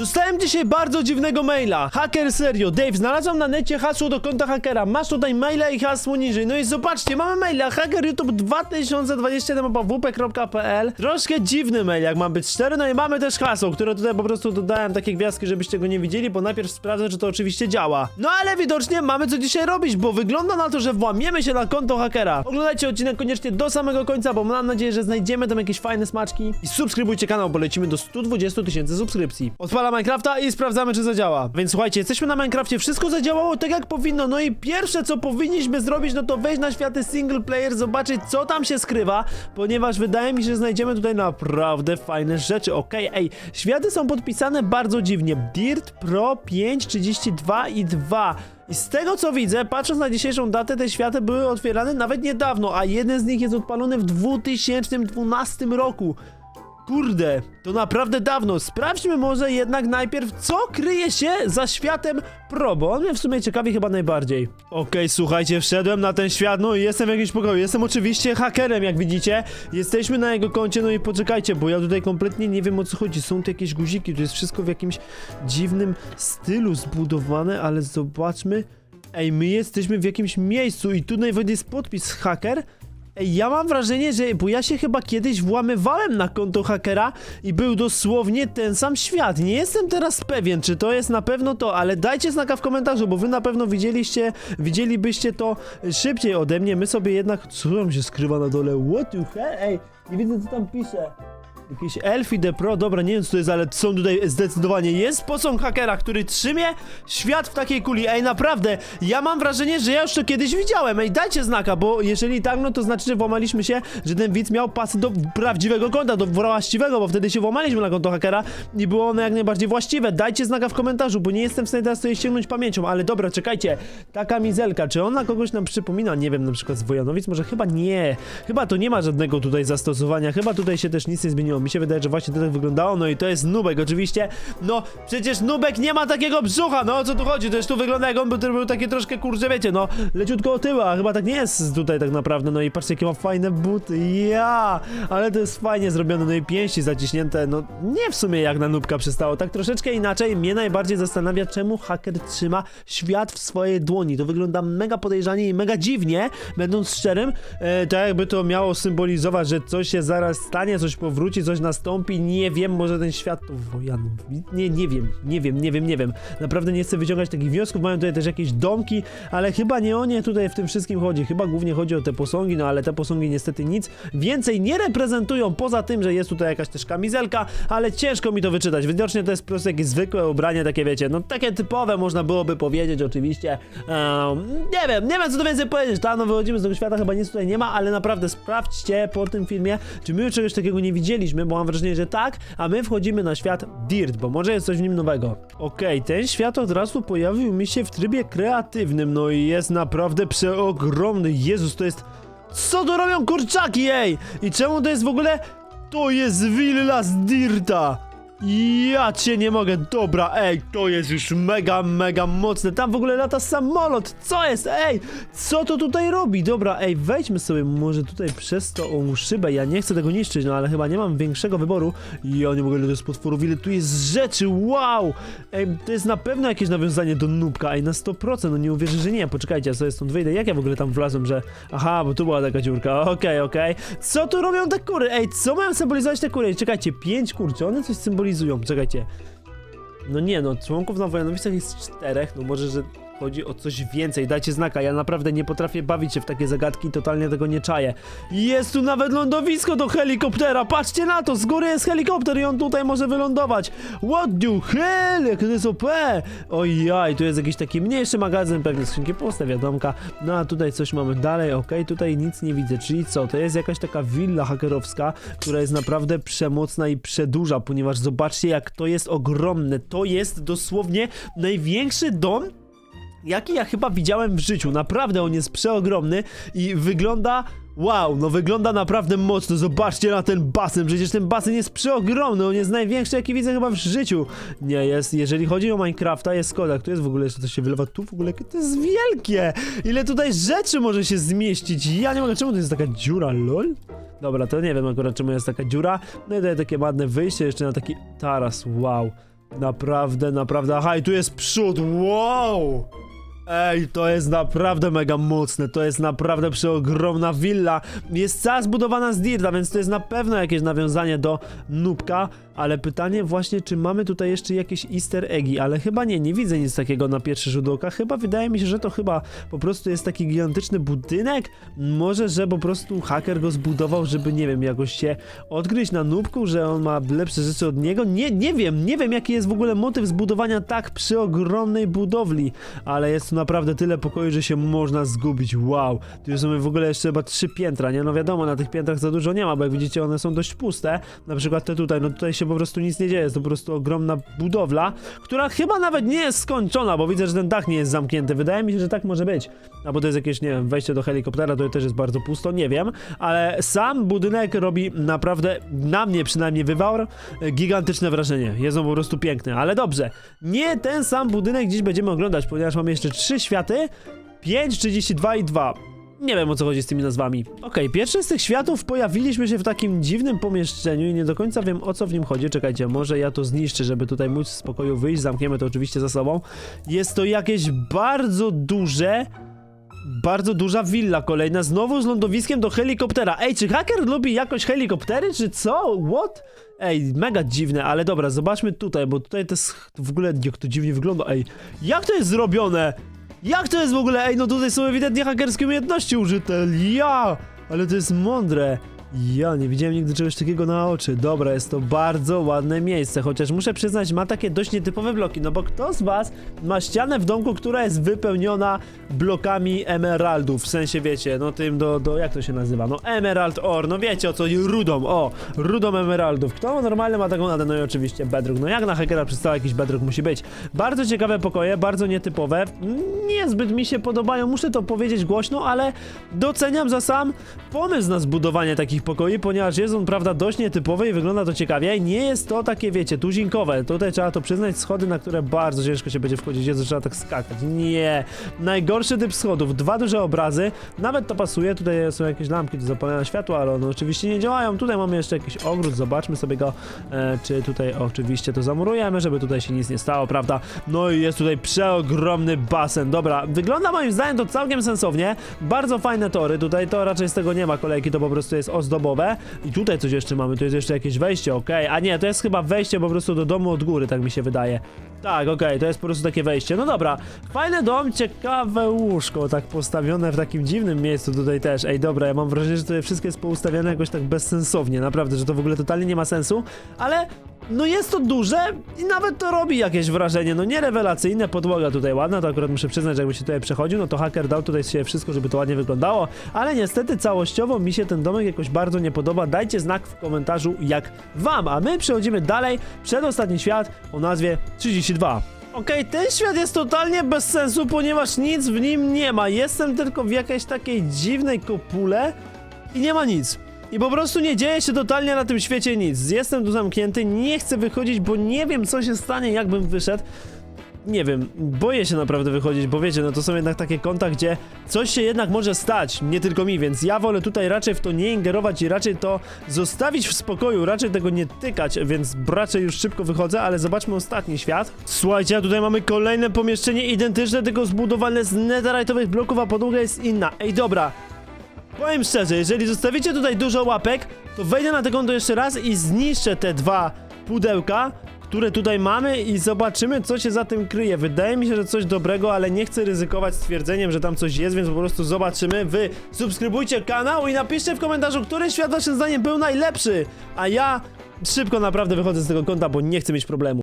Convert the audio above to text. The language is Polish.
Dostałem dzisiaj bardzo dziwnego maila. Haker serio, Dave, znalazłam na necie hasło do konta hakera. Masz tutaj maila i hasło niżej. No i zobaczcie, mamy maila hacker YouTube 2021wp.pl Troszkę dziwny mail, jak mam być szczery. No i mamy też hasło, które tutaj po prostu dodałem takie gwiazdki, żebyście go nie widzieli, bo najpierw sprawdzę, czy to oczywiście działa. No ale widocznie mamy co dzisiaj robić, bo wygląda na to, że włamiemy się na konto hakera. Oglądajcie odcinek koniecznie do samego końca, bo mam nadzieję, że znajdziemy tam jakieś fajne smaczki. I subskrybujcie kanał, bo lecimy do 120 tysięcy subskrypcji. Odpalam Minecrafta i sprawdzamy, czy zadziała. Więc słuchajcie, jesteśmy na Minecrafcie, wszystko zadziałało tak jak powinno. No i pierwsze, co powinniśmy zrobić, no to wejść na światy single player, zobaczyć, co tam się skrywa, ponieważ wydaje mi się, że znajdziemy tutaj naprawdę fajne rzeczy. Okej, ej, światy są podpisane bardzo dziwnie. Dirt Pro 5, 32 i 2. I z tego co widzę, patrząc na dzisiejszą datę, te światy były otwierane nawet niedawno, a jeden z nich jest odpalony w 2012 roku. Kurde, to naprawdę dawno. Sprawdźmy może jednak najpierw, co kryje się za światem Pro, bo on mnie w sumie ciekawi chyba najbardziej. Okej, słuchajcie, wszedłem na ten świat, no i jestem w jakimś pokoju. Jestem oczywiście hakerem, jak widzicie. Jesteśmy na jego koncie, no i poczekajcie, bo ja tutaj kompletnie nie wiem o co chodzi. Są tu jakieś guziki, to jest wszystko w jakimś dziwnym stylu zbudowane, ale zobaczmy. Ej, my jesteśmy w jakimś miejscu i tu najwyżej jest podpis haker. Ja mam wrażenie, że bo ja się chyba kiedyś włamywałem na konto hakera i był dosłownie ten sam świat. Nie jestem teraz pewien, czy to jest na pewno to, ale dajcie znaka w komentarzu, bo wy na pewno widzieliście, widzielibyście to szybciej ode mnie. My sobie jednak, co tam się skrywa na dole? What the hell? Ej, nie widzę co tam pisze. Jakiś Elfie the Pro, dobra, nie wiem co to jest, ale są tutaj zdecydowanie. Jest posąg hakera, który trzymie świat w takiej kuli. Ej, naprawdę, ja mam wrażenie, że ja już to kiedyś widziałem. Ej, dajcie znaka, bo jeżeli tak, no to znaczy, że włamaliśmy się, że ten widz miał pasy do prawdziwego konta, do właściwego, bo wtedy się włamaliśmy na konto hakera i było ono jak najbardziej właściwe. Dajcie znaka w komentarzu, bo nie jestem w stanie teraz sobie ściągnąć pamięcią, ale dobra, czekajcie. Ta kamizelka, czy ona kogoś nam przypomina? Nie wiem, na przykład z Wojanowic? Może chyba nie. Chyba to nie ma żadnego tutaj zastosowania, chyba tutaj się też nic nie zmieniło. Mi się wydaje, że właśnie to tak wyglądało, no i to jest Nubek oczywiście. No, przecież Nubek nie ma takiego brzucha, no o co tu chodzi? To już tu wygląda jak on był, był taki troszkę, kurczę, wiecie, no, leciutko otyła, chyba tak nie jest tutaj tak naprawdę, no i patrzcie, jakie ma fajne buty, ja, ale to jest fajnie zrobione, no i pięści zaciśnięte, no, nie w sumie jak na Nubka przystało, tak troszeczkę inaczej, mnie najbardziej zastanawia, czemu haker trzyma świat w swojej dłoni, to wygląda mega podejrzanie i mega dziwnie, będąc szczerym, e, tak jakby to miało symbolizować, że coś się zaraz stanie, coś powróci, coś nastąpi, nie wiem, może ten świat to Wojanów, nie, nie wiem, nie wiem, nie wiem, nie wiem, naprawdę nie chcę wyciągać takich wniosków, mają tutaj też jakieś domki, ale chyba nie o nie tutaj w tym wszystkim chodzi, chyba głównie chodzi o te posągi, no ale te posągi niestety nic więcej nie reprezentują, poza tym, że jest tutaj jakaś też kamizelka, ale ciężko mi to wyczytać, widocznie to jest po prostu jakieś zwykłe ubranie, takie wiecie, no takie typowe można byłoby powiedzieć oczywiście, Ehm, nie wiem, nie wiem co tu więcej powiedzieć, tam no wychodzimy z tego świata, chyba nic tutaj nie ma, ale naprawdę sprawdźcie po tym filmie, czy my czegoś takiego nie widzieliśmy, bo mam wrażenie, że tak, a my wchodzimy na świat Dirt, bo może jest coś w nim nowego. Okej, ten świat od razu pojawił mi się w trybie kreatywnym, no i jest naprawdę przeogromny, Jezus, to jest... Co tu robią kurczaki, ej? I czemu to jest w ogóle... To jest willa z Dirta! Ja cię nie mogę, dobra, ej, to jest już mega, mega mocne. Tam w ogóle lata samolot, co jest, ej, co to tutaj robi? Dobra, ej, wejdźmy sobie może tutaj przez tą szybę. Ja nie chcę tego niszczyć, no ale chyba nie mam większego wyboru. Ja nie mogę, ile to jest potworów, ile tu jest rzeczy, wow! Ej, to jest na pewno jakieś nawiązanie do Nubka, ej, na 100%, no nie uwierzę, że nie. Poczekajcie, ja sobie stąd wyjdę. Jak ja w ogóle tam wlazłem, że... Aha, bo tu była taka dziurka, okej, okej. Co tu robią te kury? Ej, co mają symbolizować te kury? Czekajcie, pięć kur, czy one coś symbolizują? Czekajcie. No nie no, członków na Wojanowicach jest czterech, no może, że chodzi o coś więcej. Dajcie znaka, ja naprawdę nie potrafię bawić się w takie zagadki, totalnie tego nie czaję. Jest tu nawet lądowisko do helikoptera, patrzcie na to, z góry jest helikopter i on tutaj może wylądować. What the hell, jak to jest OP! Ojaj, tu jest jakiś taki mniejszy magazyn, pewnie skrzynki puste, wiadomka. No a tutaj coś mamy dalej, okej, tutaj nic nie widzę, czyli co, to jest jakaś taka willa hakerowska, która jest naprawdę przemocna i przedłuża, ponieważ zobaczcie jak to jest ogromne, to jest dosłownie największy dom jaki ja chyba widziałem w życiu. Naprawdę on jest przeogromny i wygląda. Wow, no wygląda naprawdę mocno. Zobaczcie na ten basen. Przecież ten basen jest przeogromny. On jest największy, jaki widzę chyba w życiu. Nie jest. Jeżeli chodzi o Minecrafta, jest Koda. Tu jest w ogóle jeszcze coś się wylewa. Tu w ogóle to jest wielkie. Ile tutaj rzeczy może się zmieścić. Ja nie mogę. Czemu to jest taka dziura, lol? Dobra, to nie wiem akurat czemu jest taka dziura. No i tutaj takie ładne wyjście jeszcze na taki taras. Wow. Naprawdę, naprawdę. Aha, i tu jest przód. Wow! Ej, to jest naprawdę mega mocne, to jest naprawdę przeogromna willa. Jest cała zbudowana z dirta, więc to jest na pewno jakieś nawiązanie do Nubka, ale pytanie właśnie, czy mamy tutaj jeszcze jakieś easter eggi, ale chyba nie, nie widzę nic takiego na pierwszy rzut oka. Chyba wydaje mi się, że to chyba po prostu jest taki gigantyczny budynek. Może, że po prostu haker go zbudował, żeby, nie wiem, jakoś się odgryźć na Nubku, że on ma lepsze rzeczy od niego. Nie, nie wiem, nie wiem jaki jest w ogóle motyw zbudowania tak przeogromnej budowli, ale jest tu naprawdę tyle pokoju, że się można zgubić. Wow, tu są w ogóle jeszcze chyba trzy piętra, nie? No wiadomo, na tych piętrach za dużo nie ma, bo jak widzicie one są dość puste. Na przykład te tutaj, no tutaj się po prostu nic nie dzieje, jest to po prostu ogromna budowla, która chyba nawet nie jest skończona, bo widzę, że ten dach nie jest zamknięty. Wydaje mi się, że tak może być. Albo to jest jakieś, nie wiem, wejście do helikoptera, to też jest bardzo pusto, nie wiem, ale sam budynek robi naprawdę, na mnie przynajmniej wywar, gigantyczne wrażenie. Jest on po prostu piękny, ale dobrze. Nie ten sam budynek dziś będziemy oglądać, ponieważ mamy jeszcze trzy światy, 5, 32 i 2. Nie wiem o co chodzi z tymi nazwami. Okej, pierwszy z tych światów pojawiliśmy się w takim dziwnym pomieszczeniu i nie do końca wiem o co w nim chodzi. Czekajcie, może ja to zniszczę, żeby tutaj móc w spokoju wyjść. Zamkniemy to oczywiście za sobą. Jest to jakieś bardzo duże. Bardzo duża willa kolejna, znowu z lądowiskiem do helikoptera. Ej, czy haker lubi jakoś helikoptery, czy co? What? Ej, mega dziwne, ale dobra, zobaczmy tutaj, bo tutaj to jest w ogóle, jak to dziwnie wygląda, ej. Jak to jest zrobione? Jak to jest w ogóle? Ej, no tutaj są ewidentnie hakerskie umiejętności użyte. Ja! Ale to jest mądre. Ja nie widziałem nigdy czegoś takiego na oczy. Dobra, jest to bardzo ładne miejsce, chociaż muszę przyznać, ma takie dość nietypowe bloki, no bo kto z was ma ścianę w domku, która jest wypełniona blokami emeraldów, w sensie wiecie, no tym do, do jak to się nazywa, no emerald ore, no wiecie o co, rudą, o, rudą emeraldów. Kto normalnie ma taką nadę? No i oczywiście bedrock, no jak na hakera przedstawia jakiś bedrock musi być. Bardzo ciekawe pokoje, bardzo nietypowe, niezbyt mi się podobają, muszę to powiedzieć głośno, ale doceniam za sam pomysł na zbudowanie takich pokoi, ponieważ jest on, prawda, dość nietypowy i wygląda to ciekawie. Nie jest to takie, wiecie, tuzinkowe. Tutaj trzeba to przyznać, schody, na które bardzo ciężko się będzie wchodzić, jest, trzeba tak skakać. Nie. Najgorszy typ schodów. Dwa duże obrazy. Nawet to pasuje. Tutaj są jakieś lampki do zapalania światła, ale one oczywiście nie działają. Tutaj mamy jeszcze jakiś ogród. Zobaczmy sobie go, e, czy tutaj oczywiście to zamurujemy, żeby tutaj się nic nie stało, prawda? No i jest tutaj przeogromny basen. Dobra, wygląda moim zdaniem to całkiem sensownie. Bardzo fajne tory. Tutaj to raczej z tego nie ma kolejki, to po prostu jest ozdobowe. I tutaj coś jeszcze mamy, tu jest jeszcze jakieś wejście, okej. A nie, to jest chyba wejście po prostu do domu od góry, tak mi się wydaje. Tak, okej, to jest po prostu takie wejście. No dobra, fajny dom, ciekawe łóżko, tak postawione w takim dziwnym miejscu tutaj też. Ej, dobra, ja mam wrażenie, że tutaj wszystko jest poustawiane jakoś tak bezsensownie, naprawdę, że to w ogóle totalnie nie ma sensu, ale no jest to duże i nawet to robi jakieś wrażenie, no nie rewelacyjne, podłoga tutaj ładna, to akurat muszę przyznać, że jakby się tutaj przechodził, no to haker dał tutaj się wszystko, żeby to ładnie wyglądało, ale niestety całościowo mi się ten domek jakoś bardzo nie podoba, dajcie znak w komentarzu jak wam, a my przechodzimy dalej, przedostatni świat o nazwie 32. Okej, ten świat jest totalnie bez sensu, ponieważ nic w nim nie ma, jestem tylko w jakiejś takiej dziwnej kopule i nie ma nic. I po prostu nie dzieje się totalnie na tym świecie nic. Jestem tu zamknięty, nie chcę wychodzić, bo nie wiem co się stanie, jakbym wyszedł. Nie wiem, boję się naprawdę wychodzić, bo wiecie, no to są jednak takie konta, gdzie coś się jednak może stać, nie tylko mi, więc ja wolę tutaj raczej w to nie ingerować i raczej to zostawić w spokoju, raczej tego nie tykać, więc raczej już szybko wychodzę, ale zobaczmy ostatni świat. Słuchajcie, a tutaj mamy kolejne pomieszczenie identyczne, tylko zbudowane z netherite'owych bloków, a podłoga jest inna. Ej, dobra, Powiem szczerze, jeżeli zostawicie tutaj dużo łapek, to wejdę na te konto jeszcze raz i zniszczę te dwa pudełka, które tutaj mamy i zobaczymy, co się za tym kryje. Wydaje mi się, że coś dobrego, ale nie chcę ryzykować stwierdzeniem, że tam coś jest, więc po prostu zobaczymy. Wy subskrybujcie kanał i napiszcie w komentarzu, który świat waszym zdaniem był najlepszy, a ja szybko naprawdę wychodzę z tego konta, bo nie chcę mieć problemu.